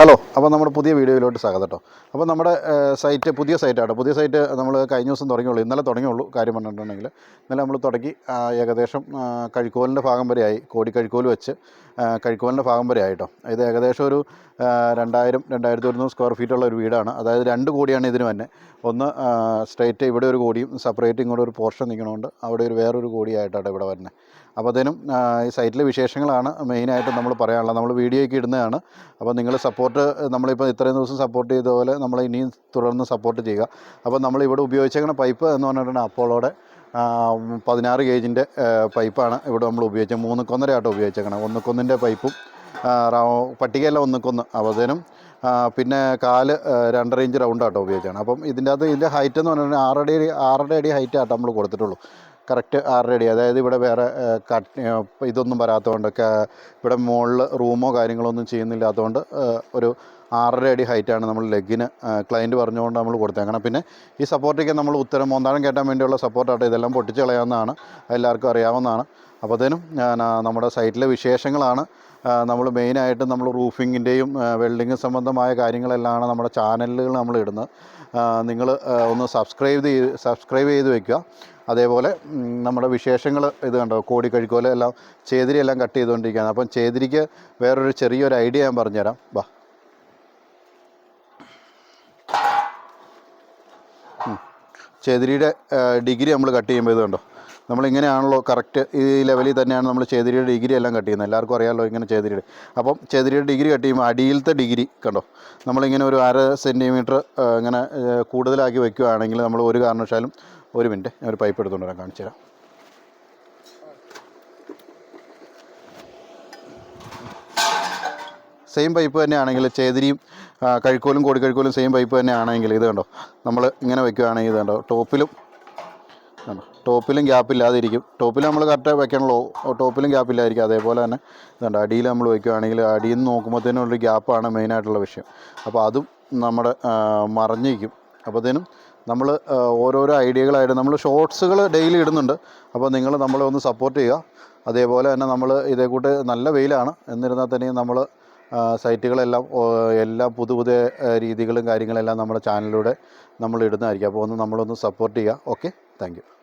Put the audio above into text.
Hello അപ്പോൾ നമ്മുടെ പുതിയ വീഡിയോയിലോട്ട് സ്വാഗതം കേട്ടോ അപ്പോൾ നമ്മുടെ സൈറ്റ് പുതിയ സൈറ്റാണ് പുതിയ സൈറ്റ് നമ്മൾ കഴിഞ്ഞ ദിവസം തുടങ്ങിയുള്ളൂ. ഇന്നലെ തുടങ്ങിയുള്ളൂ കാര്യം പറഞ്ഞിട്ടുണ്ടെങ്കിൽ. ഇന്നലെ നമ്മൾ തുടങ്ങി ഏകദേശം കഴിക്കോലിന്റെ ഭാഗം വരെ ആയി. കോടി കഴിക്കോൽ വെച്ച് കഴിക്കോലിന്റെ ഭാഗം വരെ ആയിട്ടോ. ഇത് ഏകദേശം ഒരു രണ്ടായിരം രണ്ടായിരത്തി ഒരുന്നൂറ് സ്ക്വയർ ഫീറ്റ് ഉള്ള ഒരു വീടാണ്. അതായത് രണ്ട് കോടിയാണ് ഇതിന് തന്നെ ഒന്ന് സ്ട്രേറ്റ് ഇവിടെ ഒരു കോടിയും സെപ്പറേറ്റ് ഇങ്ങോട്ട് ഒരു പോർഷൻ നിൽക്കണമുണ്ട് അവിടെ ഒരു വേറൊരു കോടിയായിട്ടാണ് ഇവിടെ വരുന്നത് അപ്പോൾ അതിനും ഈ സൈറ്റിലെ വിശേഷങ്ങളാണ് മെയിനായിട്ട് നമ്മൾ പറയാനുള്ളത്. നമ്മൾ വീഡിയോയ്ക്ക് ഇടുന്നതാണ്. അപ്പോൾ നിങ്ങൾ സപ്പോർട്ട് നമ്മളിപ്പോൾ ഇത്രയും ദിവസം സപ്പോർട്ട് ചെയ്ത പോലെ നമ്മൾ ഇനിയും തുടർന്ന് സപ്പോർട്ട് ചെയ്യുക. അപ്പോൾ നമ്മളിവിടെ ഉപയോഗിച്ചേക്കുന്ന പൈപ്പ് എന്ന് പറഞ്ഞിട്ടുണ്ടെങ്കിൽ അപ്പോളോടെ പതിനാറ് ഗേജിന്റെ പൈപ്പാണ് ഇവിടെ നമ്മൾ ഉപയോഗിച്ചത് മൂന്ന് കൊന്നരയാട്ടോ ഉപയോഗിച്ചേക്കണം. ഒന്ന് കൊന്നിന്റെ പൈപ്പും പട്ടികയല്ല റൗ- പട്ടികയെല്ലാം ഒന്ന് കൊന്ന് അപ്പോൾ പിന്നെ കാൽ രണ്ടര ഇഞ്ച് റൗണ്ടാട്ടോ ഉപയോഗിച്ചാണ് അപ്പം ഇതിന്റെ അകത്ത് ഇതിന്റെ ഹൈറ്റ് എന്ന് പറഞ്ഞിട്ടുണ്ടെങ്കിൽ ആറടി ആറര അടി ഹൈറ്റ് ആട്ടോ നമ്മൾ കൊടുത്തിട്ടുള്ളൂ. കറക്റ്റ് ആറര അടി അതായത് ഇവിടെ വേറെ കട്ട് ഇതൊന്നും വരാത്തതുകൊണ്ട് ക- ഇവിടെ മുകളിൽ റൂമോ കാര്യങ്ങളോ ഒന്നും ചെയ്യുന്നില്ലാത്തതുകൊണ്ട് ഒരു ആറര അടി ഹൈറ്റാണ് നമ്മൾ ലെഗിന് ക്ലയന്റ് പറഞ്ഞുകൊണ്ട് നമ്മൾ കൊടുത്തേക്കണം. പിന്നെ ഈ സപ്പോർട്ടൊക്കെ നമ്മൾ ഉത്തരം മോന്താനം കയറ്റാൻ വേണ്ടിയുള്ള സപ്പോർട്ടായിട്ട് ഇതെല്ലാം പൊട്ടിച്ച് കളയാവുന്നതാണ്. എല്ലാവർക്കും അറിയാവുന്നതാണ്. അപ്പോഴത്തേനും നമ്മുടെ സൈറ്റിലെ വിശേഷങ്ങളാണ്. നമ്മൾ മെയിനായിട്ട് നമ്മൾ റൂഫിങ്ങിന്റെയും വെൽഡിങ് സംബന്ധമായ കാര്യങ്ങളെല്ലാം നമ്മുടെ ചാനലുകൾ നമ്മൾ ഇടുന്നത്. നിങ്ങൾ ഒന്ന് സബ്സ്ക്രൈബ് ചെയ്ത് സബ്സ്ക്രൈബ് ചെയ്ത് വെക്കുക. അതേപോലെ നമ്മുടെ വിശേഷങ്ങൾ ഇത് കണ്ടോ കോടി കഴിക്കോല എല്ലാം ചേതിരി എല്ലാം കട്ട് ചെയ്തുകൊണ്ടിരിക്കുകയാണ്. അപ്പം ചേതിരിക്ക് വേറൊരു ചെറിയൊരു ഐഡിയ ഞാൻ പറഞ്ഞുതരാം. വാ. ചേതിരിയുടെ ഡിഗ്രി നമ്മൾ കട്ട് ചെയ്യുമ്പോൾ ഇത് കണ്ടോ? നമ്മളിങ്ങനെയാണല്ലോ കറക്റ്റ് ഈ ലെവലിൽ തന്നെയാണ് നമ്മൾ ചേതിരിയുടെ ഡിഗ്രി എല്ലാം കട്ട് ചെയ്യുന്നത്. എല്ലാവർക്കും അറിയാമല്ലോ ഇങ്ങനെ ചേതിരിയുടെ. അപ്പം ചേതിരിയുടെ ഡിഗ്രി കട്ട് ചെയ്യുമ്പോൾ അടിയിലത്തെ ഡിഗ്രി കണ്ടോ? നമ്മളിങ്ങനെ ഒരു അര സെന്റിമീറ്റർ ഇങ്ങനെ കൂടുതലാക്കി വയ്ക്കുകയാണെങ്കിൽ നമ്മൾ ഒരു കാരണവശാലും ഒരു മിനിറ്റ് ഞാൻ ഒരു പൈപ്പ് എടുത്തുകൊണ്ട് വരാം കാണിച്ചു തരാം. സെയിം പൈപ്പ് തന്നെയാണെങ്കിൽ ചേതിരിയും കഴിക്കോലും കോടി കഴിക്കോലും സെയിം പൈപ്പ് തന്നെയാണെങ്കിൽ ഇത് കണ്ടോ? നമ്മൾ ഇങ്ങനെ വെക്കുകയാണെങ്കിൽ ഇത് കണ്ടോ? ടോപ്പിലും കണ്ടോ? ടോപ്പിലും ഗ്യാപ്പ് ഇല്ലാതിരിക്കും. ടോപ്പിൽ നമ്മൾ കറക്റ്റ് വെക്കണല്ലോ. ടോപ്പിലും ഗ്യാപ്പ് ഇല്ലാതിരിക്കും അതേപോലെ തന്നെ ഇതുണ്ട് അടിയിൽ നമ്മൾ വെക്കുകയാണെങ്കിൽ അടിയിൽ നിന്ന് നോക്കുമ്പോഴത്തേനും ഒരു ഗ്യാപ്പാണ് മെയിനായിട്ടുള്ള വിഷയം. അപ്പോൾ അതും നമ്മുടെ മറിഞ്ഞിരിക്കും. അപ്പോഴത്തേനും നമ്മൾ ഓരോരോ ഐഡിയകളായിട്ട് നമ്മൾ ഷോർട്സുകൾ ഡെയിലി ഇടുന്നുണ്ട്. അപ്പോൾ നിങ്ങൾ നമ്മളെ ഒന്ന് സപ്പോർട്ട് ചെയ്യുക. അതേപോലെ തന്നെ നമ്മൾ ഇതേ നല്ല വെയിലാണ്. എന്നിരുന്നാൽ തന്നെയും നമ്മൾ സൈറ്റുകളെല്ലാം എല്ലാം പുതു പുതിയ രീതികളും കാര്യങ്ങളെല്ലാം നമ്മുടെ ചാനലിലൂടെ നമ്മൾ ഇടുന്നതായിരിക്കും. അപ്പോൾ ഒന്ന് നമ്മളൊന്ന് സപ്പോർട്ട് ചെയ്യുക. ഓക്കെ? താങ്ക്